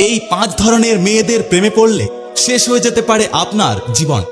এই পাঁচ ধরনের মেয়েদের প্রেমে পড়লে শেষ হয়ে যেতে পারে আপনার জীবন।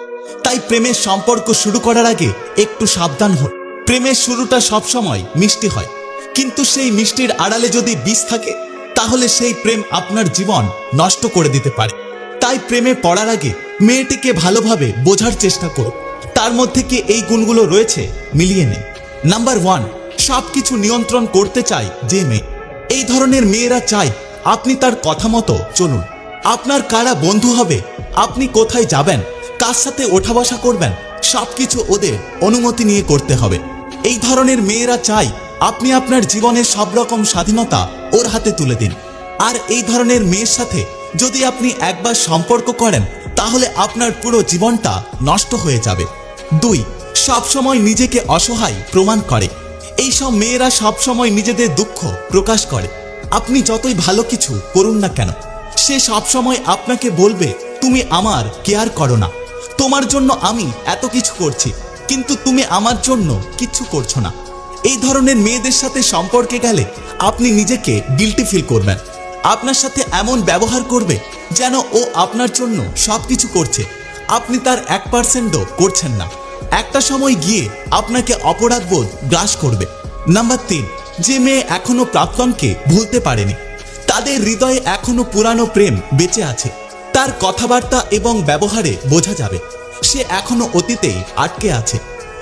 তাই প্রেমের সম্পর্ক শুরু করার আগে একটু সাবধান হন। প্রেমের শুরুটা সবসময় মিষ্টি হয়। কিন্তু সেই মিষ্টির আড়ালে যদি বিষ থাকে, তাহলে সেই প্রেম আপনার জীবন নষ্ট করে দিতে পারে। তাই প্রেমে পড়ার আগে মেয়েটিকে ভালোভাবে বোঝার চেষ্টা করুন। তার মধ্যে কি এই গুণগুলো রয়েছে মিলিয়ে নিন। নাম্বার ওয়ান, সবকিছু নিয়ন্ত্রণ করতে চায় যে মেয়ে। এই ধরনের মেয়েরা চায় আপনি তার কথা মতো চলুন। আপনার কারা বন্ধু হবে? আপনি কোথায় যাবেন? কার সাথে ওঠা বসা করবেন? সবকিছু ওদের অনুমতি নিয়ে করতে হবে। এই ধরনের মেয়েরা চায় আপনি আপনার জীবনের সব রকম স্বাধীনতা ওর হাতে তুলে দিন। আর এই ধরনের মেয়ের সাথে যদি আপনি একবার সম্পর্ক করেন, তাহলে আপনার পুরো জীবনটা নষ্ট হয়ে যাবে। দুই, সবসময় নিজেকে অসহায় প্রমাণ করে। এইসব মেয়েরা সবসময় নিজেদের দুঃখ প্রকাশ করে। আপনি যতই ভালো কিছু করুন না কেন, সে সবসময় আপনাকে বলবে, তুমি আমার কেয়ার করো না। তোমার জন্য আমি এত কিছু করছি, কিন্তু তুমি আমার জন্য কিচ্ছু করছ না। এই ধরনের মেয়েদের সাথে সম্পর্কে গেলে আপনি নিজেকে গিলটি ফিল করবেন। আপনার সাথে এমন ব্যবহার করবে যেন ও আপনার জন্য সব কিছু করছে। আপনি তার এক পার্সেন্টও করছেন না। একটা সময় গিয়ে আপনাকে অপরাধবোধ গ্রাস করবে। নাম্বার তিন যে মেয়ে এখনও প্রাক্তনকে ভুলতে পারেনি। তাদের হৃদয়ে এখনও পুরানো প্রেম বেঁচে আছে। তার কথাবার্তা এবং ব্যবহারে বোঝা যাবে। সে এখনও অতীতেই আটকে আছে।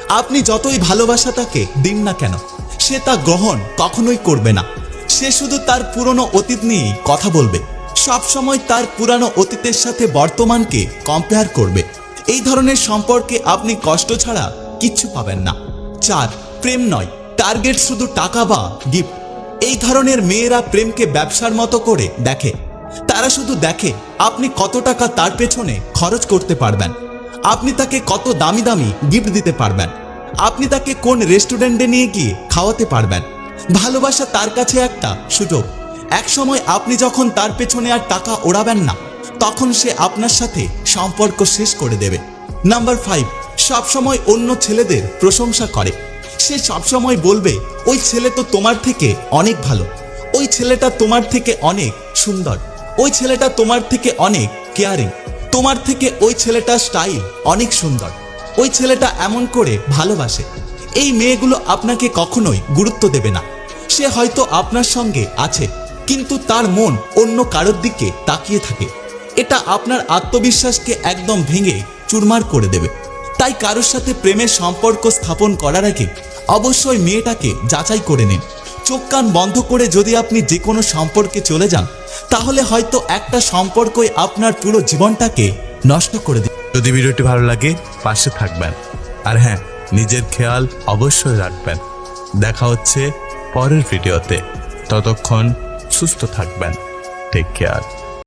আপনি যতই ভালোবাসা তাকে দিন না কেন, সে তা গ্রহণ কখনোই করবে না। সে শুধু তার পুরনো অতীত নিয়েই কথা বলবে। সব সময় তার পুরানো অতীতের সাথে বর্তমানকে কম্পেয়ার করবে। এই ধরনের সম্পর্কে আপনি কষ্ট ছাড়া কিচ্ছু পাবেন না। চার, প্রেম নয়। টার্গেট শুধু টাকা বা গিফট এই ধরনের মেয়েরা প্রেমকে ব্যবসার মতো করে দেখে। তারা শুধু দেখে আপনি কত টাকা তার পেছনে খরচ করতে পারবেন। আপনি তাকে কত দামি দামি গিফট দিতে পারবেন। আপনি তাকে কোন রেস্টুরেন্টে নিয়ে গিয়ে খাওয়াতে পারবেন। ভালোবাসা তার কাছে একটা সুযোগ। এক সময় আপনি যখন তার পেছনে আর টাকা ওড়াবেন না, তখন সে আপনার সাথে সম্পর্ক শেষ করে দেবে। নাম্বার ফাইভ সবসময় অন্য ছেলেদের প্রশংসা করে। সে সবসময় বলবে, ওই ছেলে তো তোমার থেকে অনেক ভালো। ওই ছেলেটা তোমার থেকে অনেক সুন্দর। ওই ছেলেটা তোমার থেকে অনেক কেয়ারিং তোমার থেকে ওই ছেলেটার স্টাইল অনেক সুন্দর। ওই ছেলেটা এমন করে ভালোবাসে। এই মেয়েগুলো আপনাকে কখনোই গুরুত্ব দেবে না। সে হয়তো আপনার সঙ্গে আছে, কিন্তু তার মন অন্য কারোর দিকে তাকিয়ে থাকে। এটা আপনার আত্মবিশ্বাসকে একদম ভেঙে চুরমার করে দেবে। তাই কারোর সাথে প্রেমের সম্পর্ক স্থাপন করার আগে অবশ্যই মেয়েটাকে যাচাই করে নিন। চোখ কান বন্ধ করে যদি আপনি যে কোনো সম্পর্কে চলে যান, তাহলে হয়তো একটা সম্পর্কই আপনার পুরো জীবনটাকে নষ্ট করে দিবে। যদি ভিডিওটি ভালো লাগে, পাশে থাকবেন। আর হ্যাঁ নিজের খেয়াল অবশ্যই রাখবেন। দেখা হচ্ছে পরের ভিডিওতে। ততক্ষণ সুস্থ থাকবেন। Take care